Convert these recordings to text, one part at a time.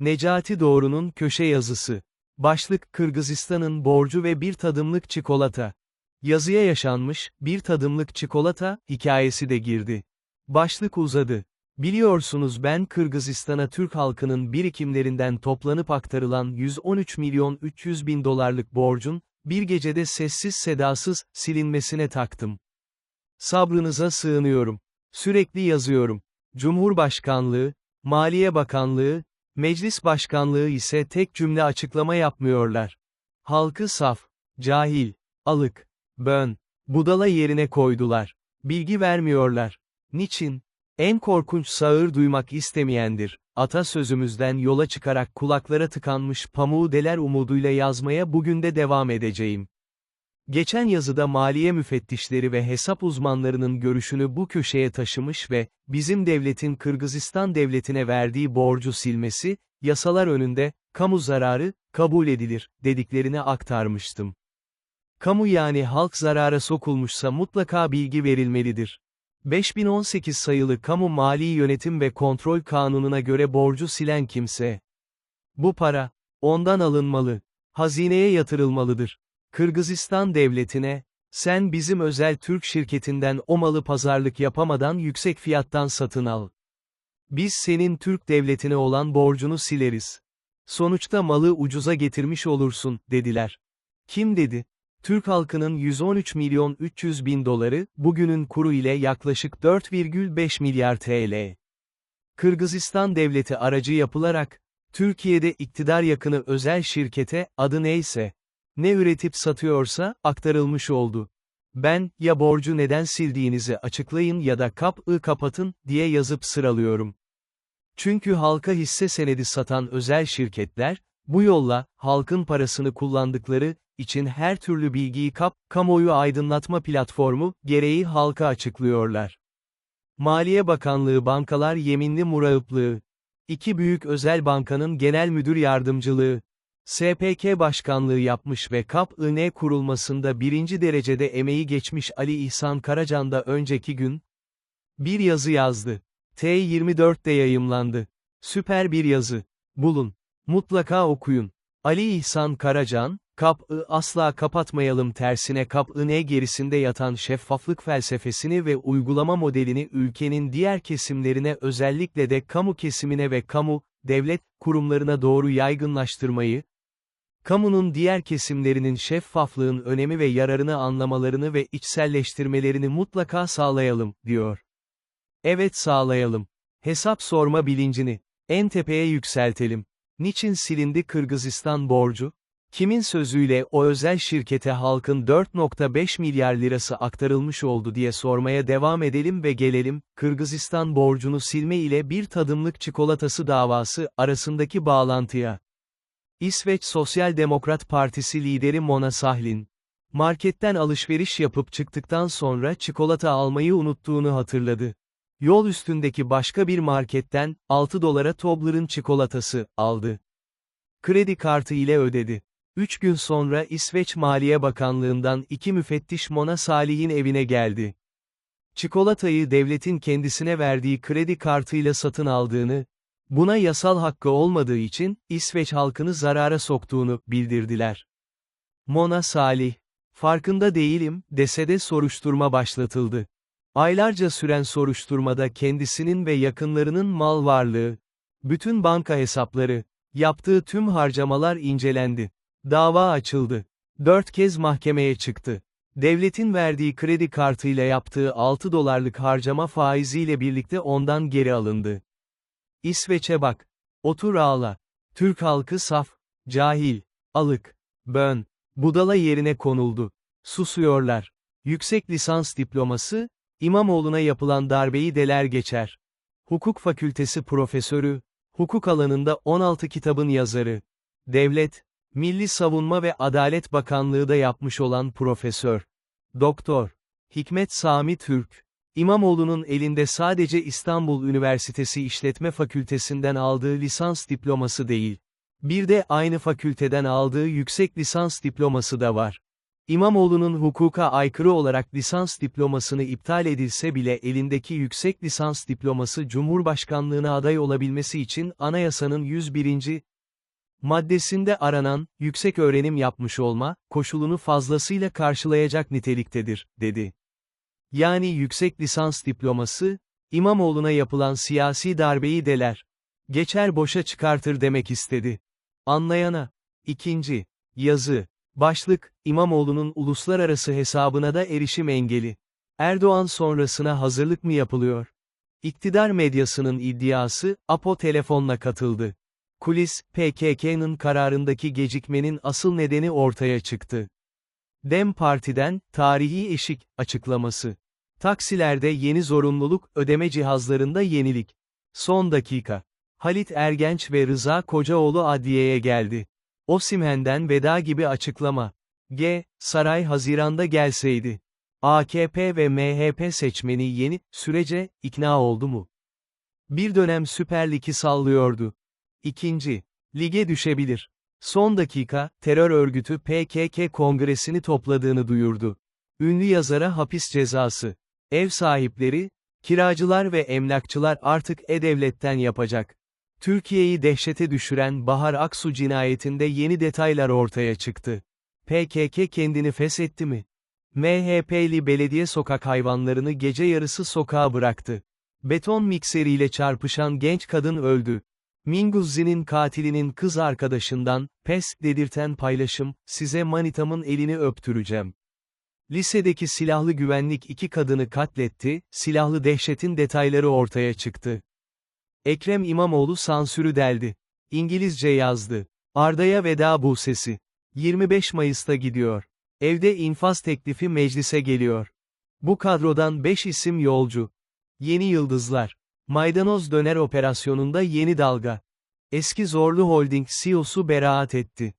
Necati Doğru'nun köşe yazısı. Başlık Kırgızistan'ın borcu ve bir tadımlık çikolata. Yazıya yaşanmış, bir tadımlık çikolata, hikayesi de girdi. Başlık uzadı. Biliyorsunuz ben Kırgızistan'a Türk halkının birikimlerinden toplanıp aktarılan 113 milyon 300 bin dolarlık borcun, bir gecede sessiz sedasız, silinmesine taktım. Sabrınıza sığınıyorum. Sürekli yazıyorum. Cumhurbaşkanlığı, Maliye Bakanlığı, Meclis Başkanlığı ise tek cümle açıklama yapmıyorlar. Halkı saf, cahil, alık, bön, budala yerine koydular. Bilgi vermiyorlar. Niçin? En korkunç sağır duymak istemeyendir. Atasözümüzden yola çıkarak kulaklara tıkanmış pamuğu deler umuduyla yazmaya bugün de devam edeceğim. Geçen yazıda maliye müfettişleri ve hesap uzmanlarının görüşünü bu köşeye taşımış ve, bizim devletin Kırgızistan devletine verdiği borcu silmesi, yasalar önünde, kamu zararı, kabul edilir, dediklerini aktarmıştım. Kamu yani halk zarara sokulmuşsa mutlaka bilgi verilmelidir. 5018 sayılı Kamu Mali Yönetim ve Kontrol Kanunu'na göre borcu silen kimse. Bu para, ondan alınmalı, hazineye yatırılmalıdır. Kırgızistan devletine, sen bizim özel Türk şirketinden o malı pazarlık yapamadan yüksek fiyattan satın al. Biz senin Türk devletine olan borcunu sileriz. Sonuçta malı ucuza getirmiş olursun, dediler. Kim dedi? Türk halkının 113 milyon 300 bin doları, bugünün kuru ile yaklaşık 4,5 milyar TL. Kırgızistan devleti aracı yapılarak, Türkiye'de iktidar yakını özel şirkete, adı neyse, ne üretip satıyorsa, aktarılmış oldu. Ben, ya borcu neden sildiğinizi açıklayın ya da kap-ı kapatın, diye yazıp sıralıyorum. Çünkü halka hisse senedi satan özel şirketler, bu yolla, halkın parasını kullandıkları, için her türlü bilgiyi kap, kamuoyu aydınlatma platformu, gereği halka açıklıyorlar. Maliye Bakanlığı Bankalar Yeminli Murağıplığı. İki büyük özel bankanın genel müdür yardımcılığı. SPK Başkanlığı yapmış ve KAP-IN kurulmasında birinci derecede emeği geçmiş Ali İhsan Karacan da önceki gün, bir yazı yazdı. T24'te yayımlandı. Süper bir yazı. Bulun. Mutlaka okuyun. Ali İhsan Karacan, KAP-ı asla kapatmayalım tersine KAP-ı ne gerisinde yatan şeffaflık felsefesini ve uygulama modelini ülkenin diğer kesimlerine özellikle de kamu kesimine ve kamu, devlet, kurumlarına doğru yaygınlaştırmayı, kamunun diğer kesimlerinin şeffaflığın önemi ve yararını anlamalarını ve içselleştirmelerini mutlaka sağlayalım, diyor. Evet sağlayalım. Hesap sorma bilincini, en tepeye yükseltelim. Niçin silindi Kırgızistan borcu? Kimin sözüyle o özel şirkete halkın 4.5 milyar lirası aktarılmış oldu diye sormaya devam edelim ve gelelim, Kırgızistan borcunu silme ile bir tadımlık çikolatası davası arasındaki bağlantıya. İsveç Sosyal Demokrat Partisi lideri Mona Sahlin, marketten alışveriş yapıp çıktıktan sonra çikolata almayı unuttuğunu hatırladı. Yol üstündeki başka bir marketten, 6 dolara Tobler'ın çikolatası, aldı. Kredi kartı ile ödedi. Üç gün sonra İsveç Maliye Bakanlığından iki müfettiş Mona Salih'in evine geldi. Çikolatayı devletin kendisine verdiği kredi kartıyla satın aldığını, buna yasal hakkı olmadığı için, İsveç halkını zarara soktuğunu, bildirdiler. Mona Salih, farkında değilim, dese de soruşturma başlatıldı. Aylarca süren soruşturmada kendisinin ve yakınlarının mal varlığı, bütün banka hesapları, yaptığı tüm harcamalar incelendi. Dava açıldı. Dört kez mahkemeye çıktı. Devletin verdiği kredi kartıyla yaptığı 6 dolarlık harcama faiziyle birlikte ondan geri alındı. İsveç'e bak. Otur ağla. Türk halkı saf, cahil, alık, bön, budala yerine konuldu. Susuyorlar. Yüksek lisans diploması, İmamoğlu'na yapılan darbeyi deler geçer. Hukuk fakültesi profesörü, hukuk alanında 16 kitabın yazarı. Devlet, Milli Savunma ve Adalet Bakanlığı da yapmış olan Profesör. Doktor. Hikmet Sami Türk. İmamoğlu'nun elinde sadece İstanbul Üniversitesi İşletme Fakültesinden aldığı lisans diploması değil. Bir de aynı fakülteden aldığı yüksek lisans diploması da var. İmamoğlu'nun hukuka aykırı olarak lisans diplomasını iptal edilse bile elindeki yüksek lisans diploması Cumhurbaşkanlığına aday olabilmesi için anayasanın 101. maddesinde aranan, yüksek öğrenim yapmış olma, koşulunu fazlasıyla karşılayacak niteliktedir, dedi. Yani yüksek lisans diploması, İmamoğlu'na yapılan siyasi darbeyi deler. Geçer boşa çıkartır demek istedi. Anlayana. İkinci. Yazı. Başlık, İmamoğlu'nun uluslararası hesabına da erişim engeli. Erdoğan sonrasına hazırlık mı yapılıyor? İktidar medyasının iddiası, APO telefonla katıldı. Kulis, PKK'nın kararındaki gecikmenin asıl nedeni ortaya çıktı. Dem Parti'den, tarihi eşik, açıklaması. Taksilerde yeni zorunluluk, ödeme cihazlarında yenilik. Son dakika. Halit Ergenç ve Rıza Kocaoğlu adliyeye geldi. Osimhen'den veda gibi açıklama. G. Saray Haziran'da gelseydi. AKP ve MHP seçmeni yeni, sürece, ikna oldu mu? Bir dönem Süper Lig'i sallıyordu. İkinci. Lige düşebilir. Son dakika, terör örgütü PKK kongresini topladığını duyurdu. Ünlü yazara hapis cezası. Ev sahipleri, kiracılar ve emlakçılar artık e-devletten yapacak. Türkiye'yi dehşete düşüren Bahar Aksu cinayetinde yeni detaylar ortaya çıktı. PKK kendini feshetti mi? MHP'li belediye sokak hayvanlarını gece yarısı sokağa bıraktı. Beton mikseriyle çarpışan genç kadın öldü. Minguzzi'nin katilinin kız arkadaşından, pes, dedirten paylaşım, size manitamın elini öptüreceğim. Lisedeki silahlı güvenlik iki kadını katletti, silahlı dehşetin detayları ortaya çıktı. Ekrem İmamoğlu sansürü deldi. İngilizce yazdı. Arda'ya veda bu sesi. 25 Mayıs'ta gidiyor. Evde infaz teklifi meclise geliyor. Bu kadrodan 5 isim yolcu. Yeni yıldızlar. Maydanoz döner operasyonunda yeni dalga. Eski Zorlu Holding CEO'su beraat etti.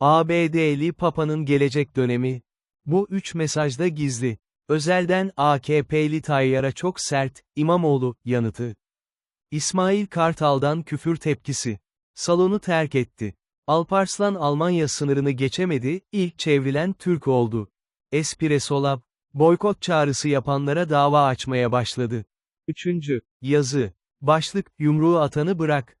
ABD'li Papa'nın gelecek dönemi. Bu üç mesajda gizli. Özelden AKP'li Tayyar'a çok sert, İmamoğlu, yanıtı. İsmail Kartal'dan küfür tepkisi. Salonu terk etti. Alparslan Almanya sınırını geçemedi, ilk çevrilen Türk oldu. Espresso Lab, boykot çağrısı yapanlara dava açmaya başladı. Üçüncü, yazı. Başlık, yumruğu atanı bırak.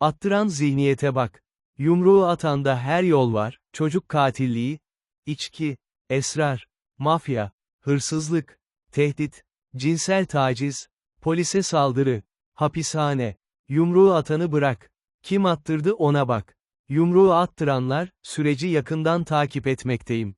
Attıran zihniyete bak. Yumruğu atanda her yol var, çocuk katilliği, içki, esrar, mafya, hırsızlık, tehdit, cinsel taciz, polise saldırı, hapishane, yumruğu atanı bırak. Kim attırdı ona bak. Yumruğu attıranlar, süreci yakından takip etmekteyim.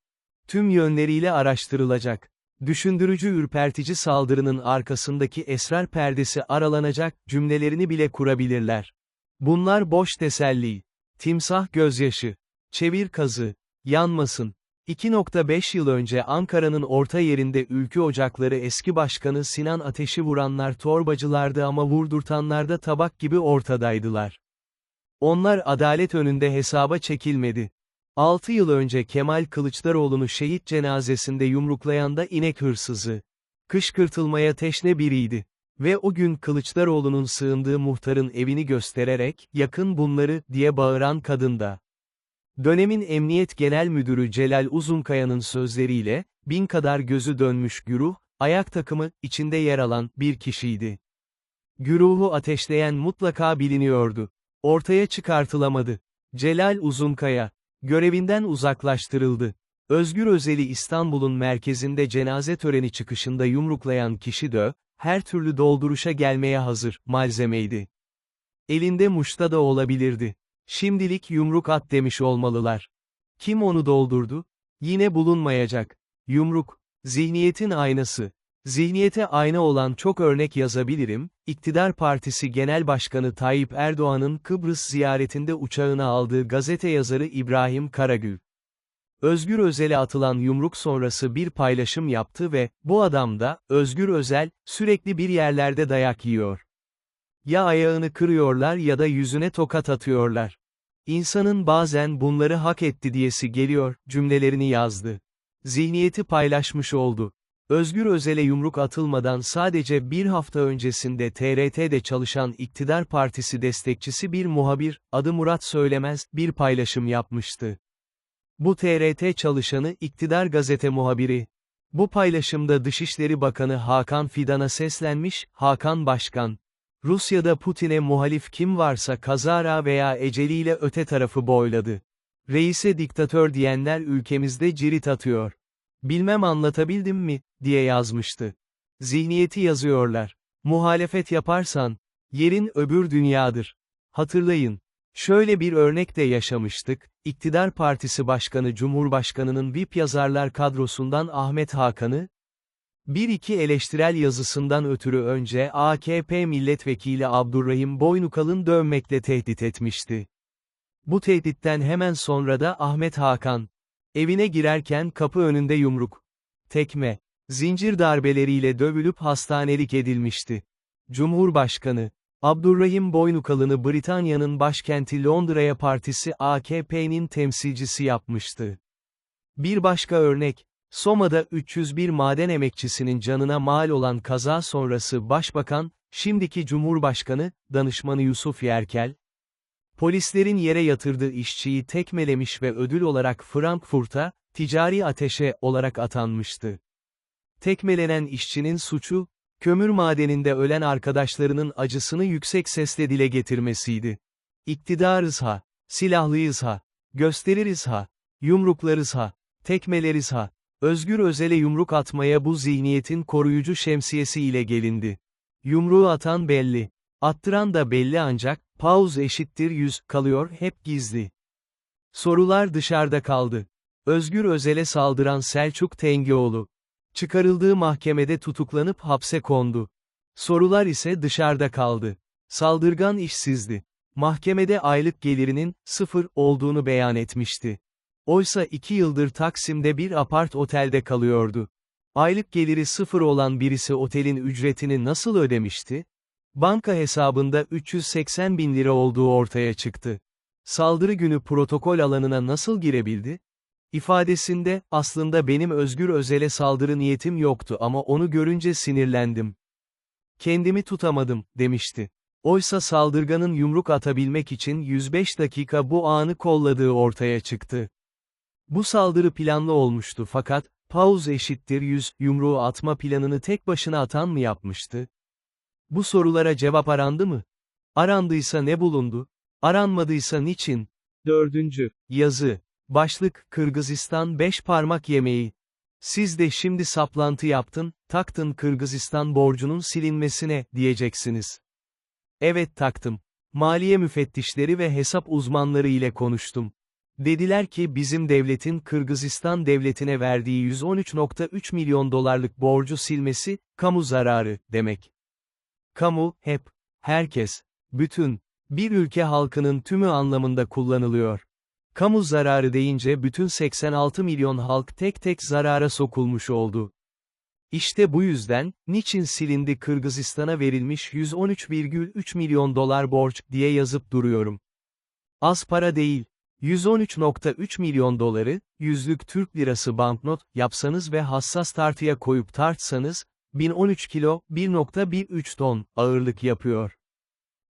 Tüm yönleriyle araştırılacak. Düşündürücü ürpertici saldırının arkasındaki esrar perdesi aralanacak, cümlelerini bile kurabilirler. Bunlar boş teselli. Timsah gözyaşı. Çevir kazı. Yanmasın. 2.5 yıl önce Ankara'nın orta yerinde Ülkü Ocakları eski başkanı Sinan Ateş'i vuranlar torbacılardı ama vurdurtanlar da tabak gibi ortadaydılar. Onlar adalet önünde hesaba çekilmedi. 6 yıl önce Kemal Kılıçdaroğlu'nu şehit cenazesinde yumruklayan da inek hırsızı. Kışkırtılmaya teşne biriydi. Ve o gün Kılıçdaroğlu'nun sığındığı muhtarın evini göstererek, yakın bunları, diye bağıran kadın da. Dönemin Emniyet Genel Müdürü Celal Uzunkaya'nın sözleriyle, bin kadar gözü dönmüş güruh, ayak takımı, içinde yer alan, bir kişiydi. Güruhu ateşleyen mutlaka biliniyordu. Ortaya çıkartılamadı. Celal Uzunkaya, görevinden uzaklaştırıldı. Özgür Özel'i İstanbul'un merkezinde cenaze töreni çıkışında yumruklayan kişi de, her türlü dolduruşa gelmeye hazır, malzemeydi. Elinde muşta da olabilirdi. Şimdilik yumruk at demiş olmalılar. Kim onu doldurdu? Yine bulunmayacak. Yumruk, zihniyetin aynası. Zihniyete ayna olan çok örnek yazabilirim, İktidar Partisi Genel Başkanı Tayyip Erdoğan'ın Kıbrıs ziyaretinde uçağına aldığı gazete yazarı İbrahim Karagül. Özgür Özel'e atılan yumruk sonrası bir paylaşım yaptı ve, bu adam da, Özgür Özel, sürekli bir yerlerde dayak yiyor. Ya ayağını kırıyorlar ya da yüzüne tokat atıyorlar. İnsanın bazen bunları hak etti diyesi geliyor, cümlelerini yazdı. Zihniyeti paylaşmış oldu. Özgür Özel'e yumruk atılmadan sadece bir hafta öncesinde TRT'de çalışan İktidar Partisi destekçisi bir muhabir, adı Murat Söylemez, bir paylaşım yapmıştı. Bu TRT çalışanı iktidar gazete muhabiri. Bu paylaşımda Dışişleri Bakanı Hakan Fidan'a seslenmiş, Hakan Başkan. Rusya'da Putin'e muhalif kim varsa kazara veya eceliyle öte tarafı boyladı. Reise diktatör diyenler ülkemizde cirit atıyor. Bilmem anlatabildim mi, diye yazmıştı. Zihniyeti yazıyorlar. Muhalefet yaparsan, yerin öbür dünyadır. Hatırlayın. Şöyle bir örnek de yaşamıştık, İktidar Partisi Başkanı Cumhurbaşkanı'nın VIP yazarlar kadrosundan Ahmet Hakan'ı, bir iki eleştirel yazısından ötürü önce AKP milletvekili Abdurrahim Boynukal'ın dövmekle tehdit etmişti. Bu tehditten hemen sonra da Ahmet Hakan, evine girerken kapı önünde yumruk, tekme, zincir darbeleriyle dövülüp hastanelik edilmişti. Cumhurbaşkanı, Abdurrahim Boynukalın'ı Britanya'nın başkenti Londra'ya partisi AKP'nin temsilcisi yapmıştı. Bir başka örnek, Soma'da 301 maden emekçisinin canına mal olan kaza sonrası Başbakan, şimdiki Cumhurbaşkanı, danışmanı Yusuf Yerkel, polislerin yere yatırdığı işçiyi tekmelemiş ve ödül olarak Frankfurt'a, ticari ateşe olarak atanmıştı. Tekmelenen işçinin suçu, kömür madeninde ölen arkadaşlarının acısını yüksek sesle dile getirmesiydi. İktidarız ha, silahlıyız ha, gösteririz ha, yumruklarız ha, tekmeleriz ha, Özgür Özel'e yumruk atmaya bu zihniyetin koruyucu şemsiyesi ile gelindi. Yumruğu atan belli. Attıran da belli ancak, pauz eşittir yüz, kalıyor hep gizli. Sorular dışarıda kaldı. Özgür Özel'e saldıran Selçuk Tengioğlu. Çıkarıldığı mahkemede tutuklanıp hapse kondu. Sorular ise dışarıda kaldı. Saldırgan işsizdi. Mahkemede aylık gelirinin, sıfır, olduğunu beyan etmişti. Oysa iki yıldır Taksim'de bir apart otelde kalıyordu. Aylık geliri sıfır olan birisi otelin ücretini nasıl ödemişti? Banka hesabında 380 bin lira olduğu ortaya çıktı. Saldırı günü protokol alanına nasıl girebildi? İfadesinde, aslında benim Özgür Özel'e saldırı niyetim yoktu ama onu görünce sinirlendim. Kendimi tutamadım, demişti. Oysa saldırganın yumruk atabilmek için 105 dakika bu anı kolladığı ortaya çıktı. Bu saldırı planlı olmuştu fakat, pauz eşittir 100 yumruğu atma planını tek başına atan mı yapmıştı? Bu sorulara cevap arandı mı? Arandıysa ne bulundu? Aranmadıysa niçin? Dördüncü, yazı. Başlık, Kırgızistan beş parmak yemeği. Siz de şimdi saplantı yaptın, taktın Kırgızistan borcunun silinmesine, diyeceksiniz. Evet taktım. Maliye müfettişleri ve hesap uzmanları ile konuştum. Dediler ki bizim devletin Kırgızistan devletine verdiği 113.3 milyon dolarlık borcu silmesi, kamu zararı, demek. Kamu, hep, herkes, bütün, bir ülke halkının tümü anlamında kullanılıyor. Kamu zararı deyince bütün 86 milyon halk tek tek zarara sokulmuş oldu. İşte bu yüzden, niçin silindi Kırgızistan'a verilmiş 113,3 milyon dolar borç, diye yazıp duruyorum. Az para değil. 113.3 milyon doları, yüzlük Türk lirası banknot, yapsanız ve hassas tartıya koyup tartsanız, 1013 kilo, 1.13 ton, ağırlık yapıyor.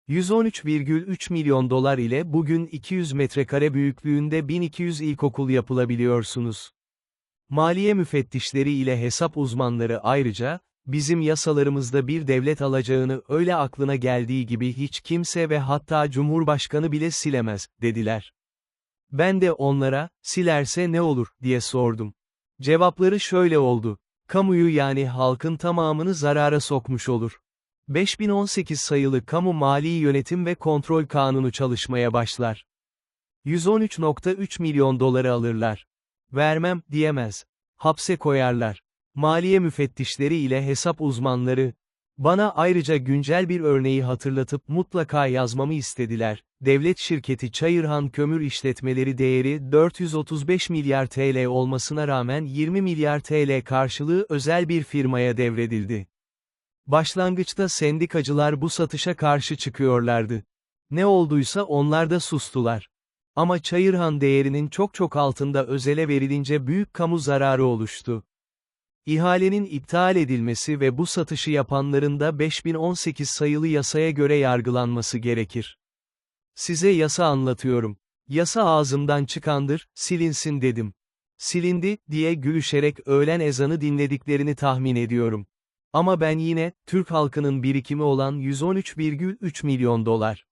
113,3 milyon dolar ile bugün 200 metrekare büyüklüğünde 1200 ilkokul yapılabiliyorsunuz. Maliye müfettişleri ile hesap uzmanları ayrıca, bizim yasalarımızda bir devlet alacağını öyle aklına geldiği gibi hiç kimse ve hatta Cumhurbaşkanı bile silemez, dediler. Ben de onlara, silerse ne olur, diye sordum. Cevapları şöyle oldu. Kamuyu yani halkın tamamını zarara sokmuş olur. 5018 sayılı Kamu Mali Yönetim ve Kontrol Kanunu çalışmaya başlar. 113.3 milyon doları alırlar. Vermem, diyemez. Hapse koyarlar. Maliye müfettişleri ile hesap uzmanları, bana ayrıca güncel bir örneği hatırlatıp mutlaka yazmamı istediler. Devlet şirketi Çayırhan Kömür İşletmeleri değeri 435 milyar TL olmasına rağmen 20 milyar TL karşılığı özel bir firmaya devredildi. Başlangıçta sendikacılar bu satışa karşı çıkıyorlardı. Ne olduysa onlar da sustular. Ama Çayırhan değerinin çok çok altında özele verilince büyük kamu zararı oluştu. İhalenin iptal edilmesi ve bu satışı yapanların da 5018 sayılı yasaya göre yargılanması gerekir. Size yasa anlatıyorum. Yasa ağzımdan çıkandır, silinsin dedim. Silindi, diye gülüşerek öğlen ezanı dinlediklerini tahmin ediyorum. Ama ben yine, Türk halkının birikimi olan 113,3 milyon dolar.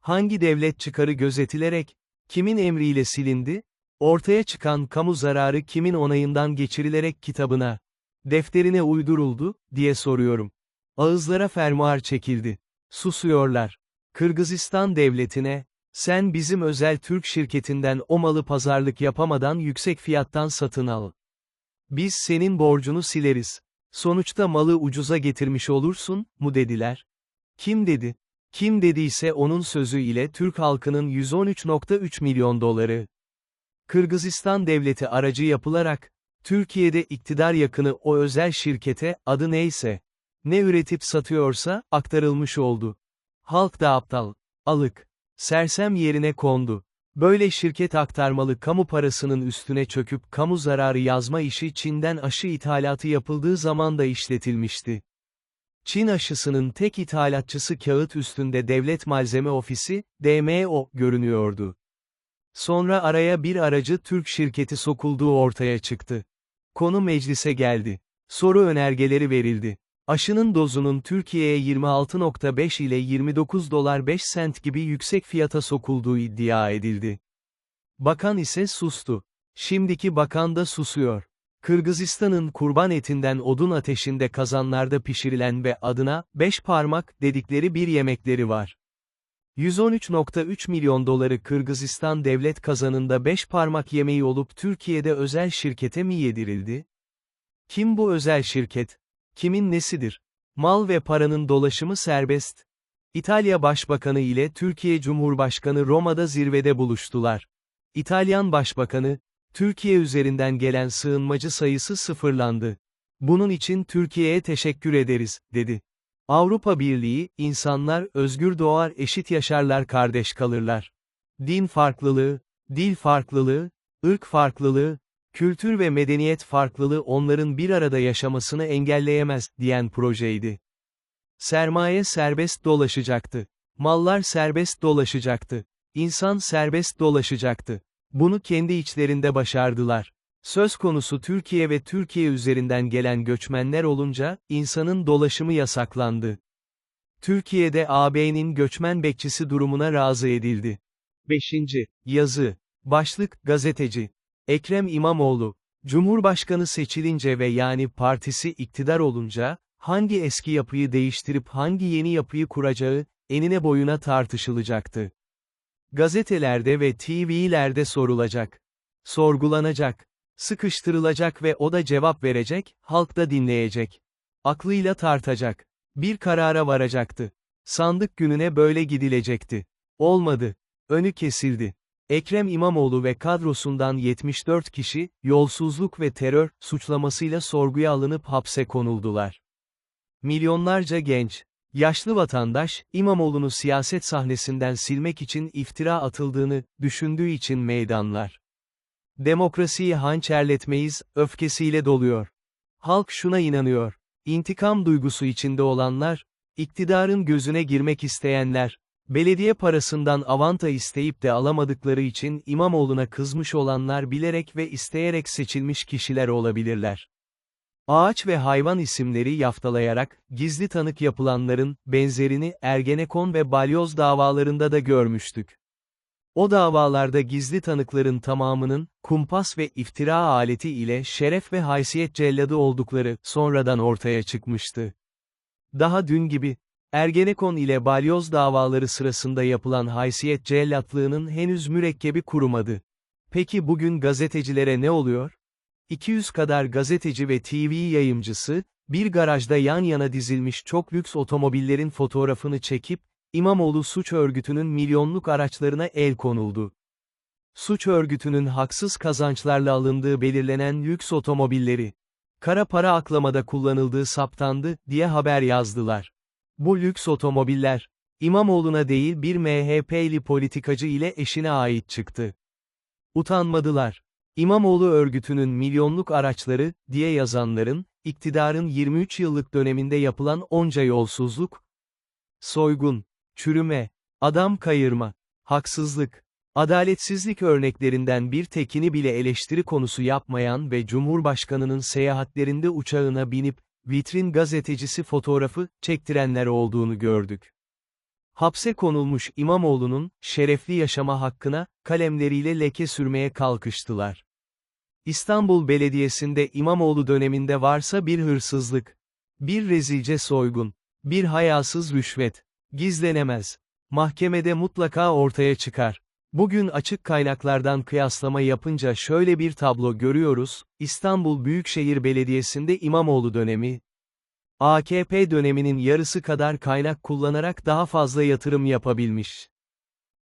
Hangi devlet çıkarı gözetilerek, kimin emriyle silindi? Ortaya çıkan kamu zararı kimin onayından geçirilerek kitabına, defterine uyduruldu, diye soruyorum. Ağızlara fermuar çekildi. Susuyorlar. Kırgızistan devletine, sen bizim özel Türk şirketinden o malı pazarlık yapamadan yüksek fiyattan satın al. Biz senin borcunu sileriz. Sonuçta malı ucuza getirmiş olursun, mu dediler. Kim dedi? Kim dediyse onun sözü ile Türk halkının 113.3 milyon doları. Kırgızistan devleti aracı yapılarak, Türkiye'de iktidar yakını o özel şirkete, adı neyse, ne üretip satıyorsa, aktarılmış oldu. Halk da aptal, alık, sersem yerine kondu. Böyle şirket aktarmalı kamu parasının üstüne çöküp kamu zararı yazma işi Çin'den aşı ithalatı yapıldığı zaman da işletilmişti. Çin aşısının tek ithalatçısı kağıt üstünde Devlet Malzeme Ofisi, DMO, görünüyordu. Sonra araya bir aracı Türk şirketi sokulduğu ortaya çıktı. Konu meclise geldi. Soru önergeleri verildi. Aşının dozunun Türkiye'ye 26.5 ile 29 dolar 5 sent gibi yüksek fiyata sokulduğu iddia edildi. Bakan ise sustu. Şimdiki bakan da susuyor. Kırgızistan'ın kurban etinden odun ateşinde kazanlarda pişirilen ve adına, beş parmak, dedikleri bir yemekleri var. 113.3 milyon doları Kırgızistan devlet kazanında 5 parmak yemeği olup Türkiye'de özel şirkete mi yedirildi? Kim bu özel şirket? Kimin nesidir? Mal ve paranın dolaşımı serbest. İtalya Başbakanı ile Türkiye Cumhurbaşkanı Roma'da zirvede buluştular. İtalyan Başbakanı, Türkiye üzerinden gelen sığınmacı sayısı sıfırlandı. Bunun için Türkiye'ye teşekkür ederiz, dedi. Avrupa Birliği, insanlar özgür doğar eşit yaşarlar kardeş kalırlar. Din farklılığı, dil farklılığı, ırk farklılığı, kültür ve medeniyet farklılığı onların bir arada yaşamasını engelleyemez, diyen projeydi. Sermaye serbest dolaşacaktı. Mallar serbest dolaşacaktı. İnsan serbest dolaşacaktı. Bunu kendi içlerinde başardılar. Söz konusu Türkiye ve Türkiye üzerinden gelen göçmenler olunca, insanın dolaşımı yasaklandı. Türkiye'de AB'nin göçmen bekçisi durumuna razı edildi. 5. Yazı. Başlık, gazeteci. Ekrem İmamoğlu, Cumhurbaşkanı seçilince ve yani partisi iktidar olunca, hangi eski yapıyı değiştirip hangi yeni yapıyı kuracağı, enine boyuna tartışılacaktı. Gazetelerde ve TV'lerde sorulacak. Sorgulanacak. Sıkıştırılacak ve o da cevap verecek, halk da dinleyecek. Aklıyla tartacak. Bir karara varacaktı. Sandık gününe böyle gidilecekti. Olmadı. Önü kesildi. Ekrem İmamoğlu ve kadrosundan 74 kişi, yolsuzluk ve terör, suçlamasıyla sorguya alınıp hapse konuldular. Milyonlarca genç, yaşlı vatandaş, İmamoğlu'nu siyaset sahnesinden silmek için iftira atıldığını, düşündüğü için meydanlar. Demokrasiyi hançerletmeyiz, öfkesiyle doluyor. Halk şuna inanıyor. İntikam duygusu içinde olanlar, iktidarın gözüne girmek isteyenler, belediye parasından avanta isteyip de alamadıkları için İmamoğlu'na kızmış olanlar bilerek ve isteyerek seçilmiş kişiler olabilirler. Ağaç ve hayvan isimleri yaftalayarak, gizli tanık yapılanların, benzerini Ergenekon ve Balyoz davalarında da görmüştük. O davalarda gizli tanıkların tamamının, kumpas ve iftira aleti ile şeref ve haysiyet celladı oldukları, sonradan ortaya çıkmıştı. Daha dün gibi, Ergenekon ile Balyoz davaları sırasında yapılan haysiyet cellatlığının henüz mürekkebi kurumadı. Peki bugün gazetecilere ne oluyor? 200 kadar gazeteci ve TV yayımcısı, bir garajda yan yana dizilmiş çok lüks otomobillerin fotoğrafını çekip, İmamoğlu suç örgütünün milyonluk araçlarına el konuldu. Suç örgütünün haksız kazançlarla alındığı belirlenen lüks otomobilleri, kara para aklamada kullanıldığı saptandı, diye haber yazdılar. Bu lüks otomobiller, İmamoğlu'na değil bir MHP'li politikacı ile eşine ait çıktı. Utanmadılar. İmamoğlu örgütünün milyonluk araçları, diye yazanların, iktidarın 23 yıllık döneminde yapılan onca yolsuzluk, soygun, çürüme, adam kayırma, haksızlık, Adaletsizlik örneklerinden bir tekini bile eleştiri konusu yapmayan ve Cumhurbaşkanının seyahatlerinde uçağına binip, vitrin gazetecisi fotoğrafı çektirenler olduğunu gördük. Hapse konulmuş İmamoğlu'nun, şerefli yaşama hakkına, kalemleriyle leke sürmeye kalkıştılar. İstanbul Belediyesi'nde İmamoğlu döneminde varsa bir hırsızlık, bir rezilce soygun, bir hayasız rüşvet, gizlenemez. Mahkemede mutlaka ortaya çıkar. Bugün açık kaynaklardan kıyaslama yapınca şöyle bir tablo görüyoruz, İstanbul Büyükşehir Belediyesi'nde İmamoğlu dönemi, AKP döneminin yarısı kadar kaynak kullanarak daha fazla yatırım yapabilmiş.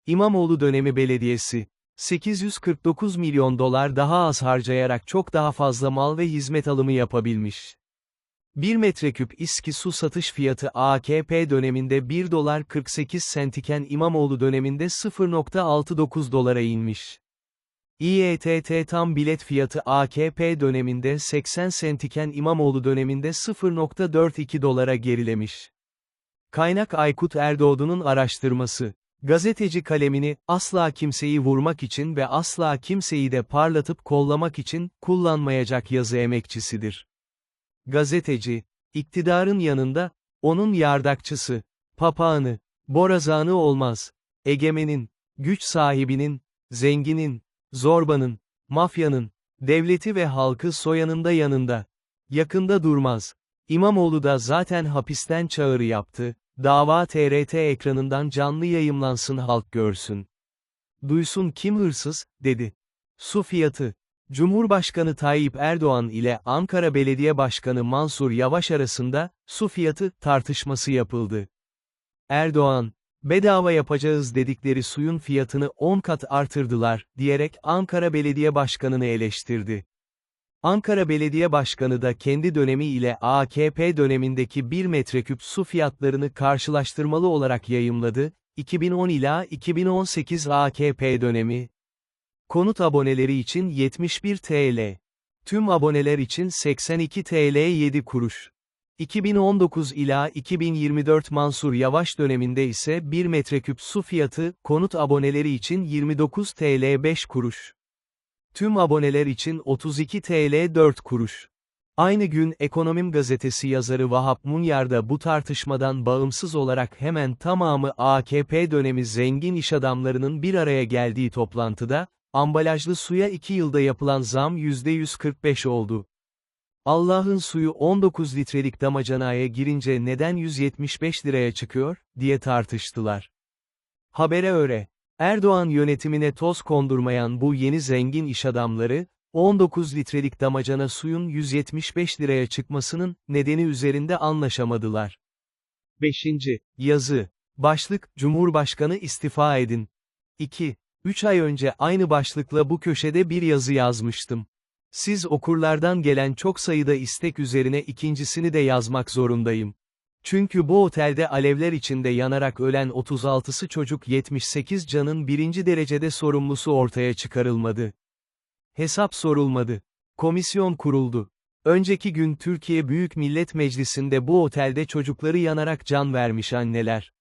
İmamoğlu dönemi belediyesi, 849 milyon dolar daha az harcayarak çok daha fazla mal ve hizmet alımı yapabilmiş. 1 metreküp İSKİ su satış fiyatı AKP döneminde 1 dolar 48 sent iken İmamoğlu döneminde 0.69 dolara inmiş. İETT tam bilet fiyatı AKP döneminde 80 sent iken İmamoğlu döneminde 0.42 dolara gerilemiş. Kaynak Aykut Erdoğdu'nun araştırması. Gazeteci kalemini, asla kimseyi vurmak için ve asla kimseyi de parlatıp kollamak için, kullanmayacak yazı emekçisidir. Gazeteci, iktidarın yanında, onun yardakçısı, papağanı, borazanı olmaz, egemenin, güç sahibinin, zenginin, zorbanın, mafyanın, devleti ve halkı soyanında yanında. Yakında durmaz. İmamoğlu da zaten hapisten çağrı yaptı, dava TRT ekranından canlı yayımlansın halk görsün. Duysun kim hırsız, dedi. Su fiyatı. Cumhurbaşkanı Tayyip Erdoğan ile Ankara Belediye Başkanı Mansur Yavaş arasında, su fiyatı tartışması yapıldı. Erdoğan, bedava yapacağız dedikleri suyun fiyatını 10 kat artırdılar, diyerek Ankara Belediye Başkanı'nı eleştirdi. Ankara Belediye Başkanı da kendi dönemi ile AKP dönemindeki 1 metreküp su fiyatlarını karşılaştırmalı olarak yayımladı, 2010 ila 2018 AKP dönemi. Konut aboneleri için 71 TL. Tüm aboneler için 82 TL 7 kuruş. 2019 ila 2024 Mansur Yavaş döneminde ise 1 metreküp su fiyatı, konut aboneleri için 29 TL 5 kuruş. Tüm aboneler için 32 TL 4 kuruş. Aynı gün Ekonomim gazetesi yazarı Vahap Munyar da bu tartışmadan bağımsız olarak hemen tamamı AKP dönemi zengin iş adamlarının bir araya geldiği toplantıda, ambalajlı suya 2 yılda yapılan zam %145 oldu. Allah'ın suyu 19 litrelik damacanaya girince neden 175 liraya çıkıyor, diye tartıştılar. Habere öre. Erdoğan yönetimine toz kondurmayan bu yeni zengin iş adamları, 19 litrelik damacana suyun 175 liraya çıkmasının nedeni üzerinde anlaşamadılar. 5. Yazı. Başlık, Cumhurbaşkanı istifa edin. 2. 3 ay önce aynı başlıkla bu köşede bir yazı yazmıştım. Siz okurlardan gelen çok sayıda istek üzerine ikincisini de yazmak zorundayım. Çünkü bu otelde alevler içinde yanarak ölen 36'sı çocuk 78 canın birinci derecede sorumlusu ortaya çıkarılmadı. Hesap sorulmadı. Komisyon kuruldu. Önceki gün Türkiye Büyük Millet Meclisi'nde bu otelde çocukları yanarak can vermiş anneler.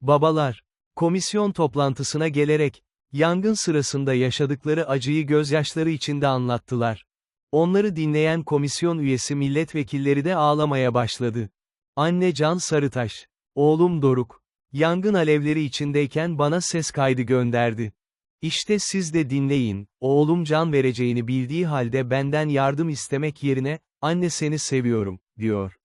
Babalar, komisyon toplantısına gelerek, Yangın sırasında yaşadıkları acıyı gözyaşları içinde anlattılar. Onları dinleyen komisyon üyesi milletvekilleri de ağlamaya başladı. Anne Can Sarıtaş, oğlum Doruk, yangın alevleri içindeyken bana ses kaydı gönderdi. İşte siz de dinleyin, oğlum can vereceğini bildiği halde benden yardım istemek yerine, anne seni seviyorum, diyor.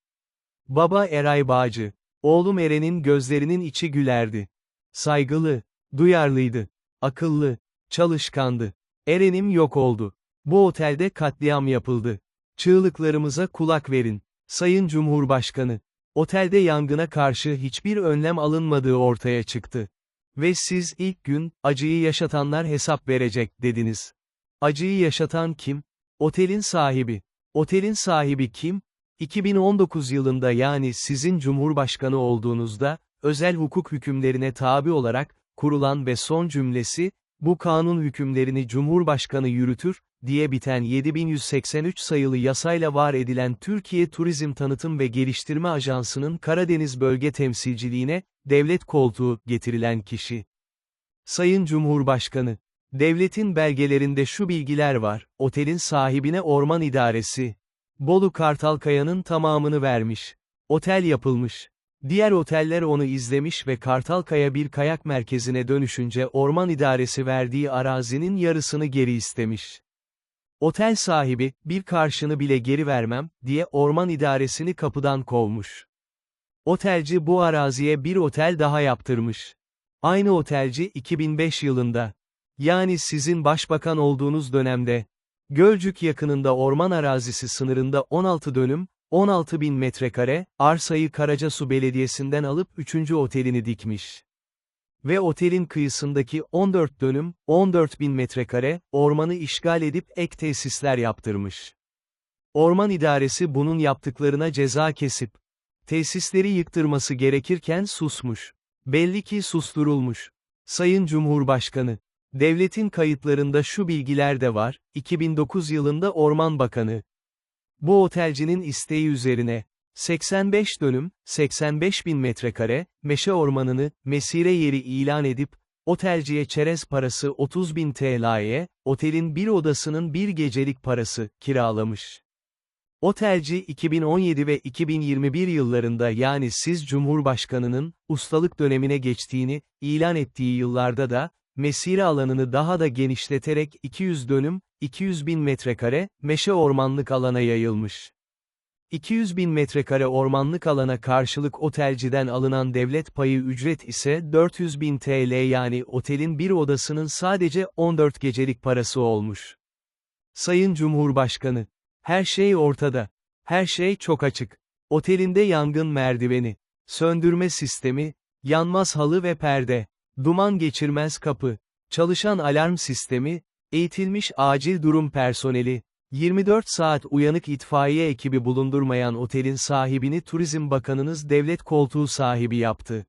Baba Eray Bağcı, oğlum Eren'in gözlerinin içi gülerdi. Saygılı, duyarlıydı. Akıllı, çalışkandı. Eren'im yok oldu. Bu otelde katliam yapıldı. Çığlıklarımıza kulak verin. Sayın Cumhurbaşkanı. Otelde yangına karşı hiçbir önlem alınmadığı ortaya çıktı. Ve siz ilk gün, acıyı yaşatanlar hesap verecek, dediniz. Acıyı yaşatan kim? Otelin sahibi. Otelin sahibi kim? 2019 yılında yani sizin Cumhurbaşkanı olduğunuzda, özel hukuk hükümlerine tabi olarak, kurulan ve son cümlesi, bu kanun hükümlerini Cumhurbaşkanı yürütür, diye biten 7183 sayılı yasayla var edilen Türkiye Turizm Tanıtım ve Geliştirme Ajansı'nın Karadeniz Bölge Temsilciliğine, devlet koltuğu, getirilen kişi. Sayın Cumhurbaşkanı, devletin belgelerinde şu bilgiler var, otelin sahibine orman idaresi. Bolu Kartalkaya'nın tamamını vermiş. Otel yapılmış. Diğer oteller onu izlemiş ve Kartalkaya bir kayak merkezine dönüşünce orman idaresi verdiği arazinin yarısını geri istemiş. Otel sahibi, bir karşını bile geri vermem, diye orman idaresini kapıdan kovmuş. Otelci bu araziye bir otel daha yaptırmış. Aynı otelci 2005 yılında, yani sizin başbakan olduğunuz dönemde, Gölcük yakınında orman arazisi sınırında 16 dönüm, 16 bin metrekare, arsayı Karacasu Belediyesi'nden alıp 3. otelini dikmiş. Ve otelin kıyısındaki 14 dönüm, 14 bin metrekare, ormanı işgal edip ek tesisler yaptırmış. Orman idaresi bunun yaptıklarına ceza kesip, tesisleri yıktırması gerekirken susmuş. Belli ki susturulmuş. Sayın Cumhurbaşkanı, devletin kayıtlarında şu bilgiler de var, 2009 yılında Orman Bakanı, bu otelcinin isteği üzerine, 85 dönüm, 85 bin metrekare, meşe ormanını, mesire yeri ilan edip, otelciye çerez parası 30 bin TL'ye, otelin bir odasının bir gecelik parası, kiralamış. Otelci 2017 ve 2021 yıllarında yani siz Cumhurbaşkanının, ustalık dönemine geçtiğini, ilan ettiği yıllarda da, mesire alanını daha da genişleterek 200 dönüm, 200 bin metrekare, meşe ormanlık alana yayılmış. 200 bin metrekare ormanlık alana karşılık otelciden alınan devlet payı ücret ise 400 bin TL yani otelin bir odasının sadece 14 gecelik parası olmuş. Sayın Cumhurbaşkanı, her şey ortada. Her şey çok açık. Otelinde yangın merdiveni, söndürme sistemi, yanmaz halı ve perde, duman geçirmez kapı, çalışan alarm sistemi, eğitilmiş acil durum personeli, 24 saat uyanık itfaiye ekibi bulundurmayan otelin sahibini Turizm Bakanınız devlet koltuğu sahibi yaptı.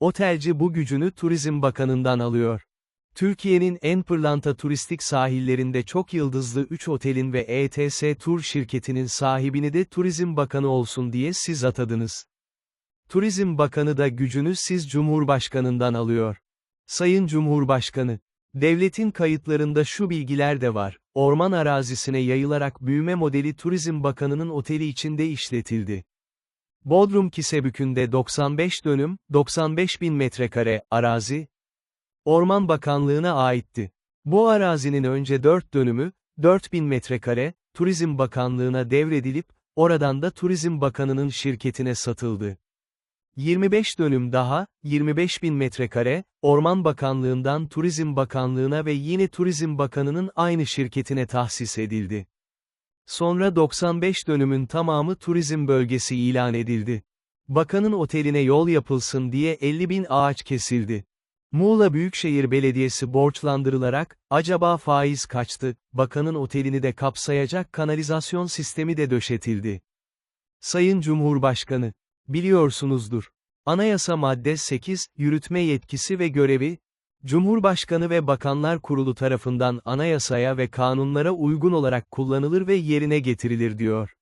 Otelci bu gücünü Turizm Bakanından alıyor. Türkiye'nin en pırlanta turistik sahillerinde çok yıldızlı 3 otelin ve ETS Tur şirketinin sahibini de Turizm Bakanı olsun diye siz atadınız. Turizm Bakanı da gücünü siz Cumhurbaşkanından alıyor. Sayın Cumhurbaşkanı, devletin kayıtlarında şu bilgiler de var, orman arazisine yayılarak büyüme modeli Turizm Bakanı'nın oteli içinde işletildi. Bodrum Kisebükü'nde 95 dönüm, 95 bin metrekare, arazi, Orman Bakanlığı'na aitti. Bu arazinin önce 4 dönümü, 4000 metrekare, Turizm Bakanlığı'na devredilip, oradan da Turizm Bakanı'nın şirketine satıldı. 25 dönüm daha, 25 bin metrekare, Orman Bakanlığı'ndan Turizm Bakanlığı'na ve yine Turizm Bakanı'nın aynı şirketine tahsis edildi. Sonra 95 dönümün tamamı turizm bölgesi ilan edildi. Bakanın oteline yol yapılsın diye 50 bin ağaç kesildi. Muğla Büyükşehir Belediyesi borçlandırılarak, acaba faiz kaçtı, bakanın otelini de kapsayacak kanalizasyon sistemi de döşetildi. Sayın Cumhurbaşkanı, biliyorsunuzdur. Anayasa madde 8, yürütme yetkisi ve görevi, Cumhurbaşkanı ve Bakanlar Kurulu tarafından anayasaya ve kanunlara uygun olarak kullanılır ve yerine getirilir diyor.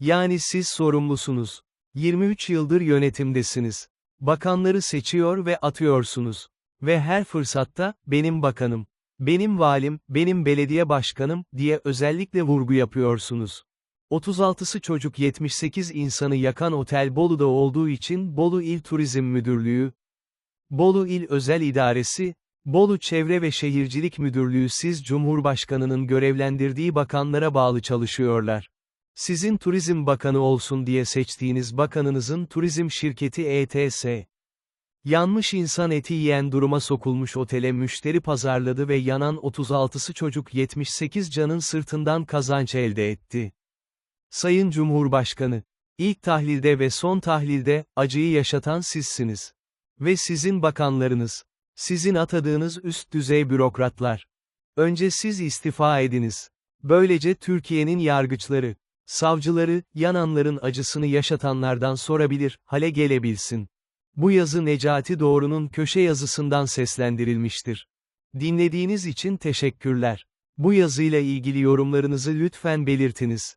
Yani siz sorumlusunuz. 23 yıldır yönetimdesiniz. Bakanları seçiyor ve atıyorsunuz. Ve her fırsatta, benim bakanım, benim valim, benim belediye başkanım, diye özellikle vurgu yapıyorsunuz. 36'sı çocuk 78 insanı yakan otel Bolu'da olduğu için Bolu İl Turizm Müdürlüğü, Bolu İl Özel İdaresi, Bolu Çevre ve Şehircilik Müdürlüğü siz Cumhurbaşkanının görevlendirdiği bakanlara bağlı çalışıyorlar. Sizin turizm bakanı olsun diye seçtiğiniz bakanınızın turizm şirketi ETS. Yanmış insan eti yiyen duruma sokulmuş otele müşteri pazarladı ve yanan 36'sı çocuk 78 canın sırtından kazanç elde etti. Sayın Cumhurbaşkanı, ilk tahlilde ve son tahlilde, acıyı yaşatan sizsiniz. Ve sizin bakanlarınız. Sizin atadığınız üst düzey bürokratlar. Önce siz istifa ediniz. Böylece Türkiye'nin yargıçları, Savcıları, yananların acısını yaşatanlardan sorabilir, hale gelebilsin. Bu yazı Necati Doğru'nun köşe yazısından seslendirilmiştir. Dinlediğiniz için teşekkürler. Bu yazıyla ilgili yorumlarınızı lütfen belirtiniz.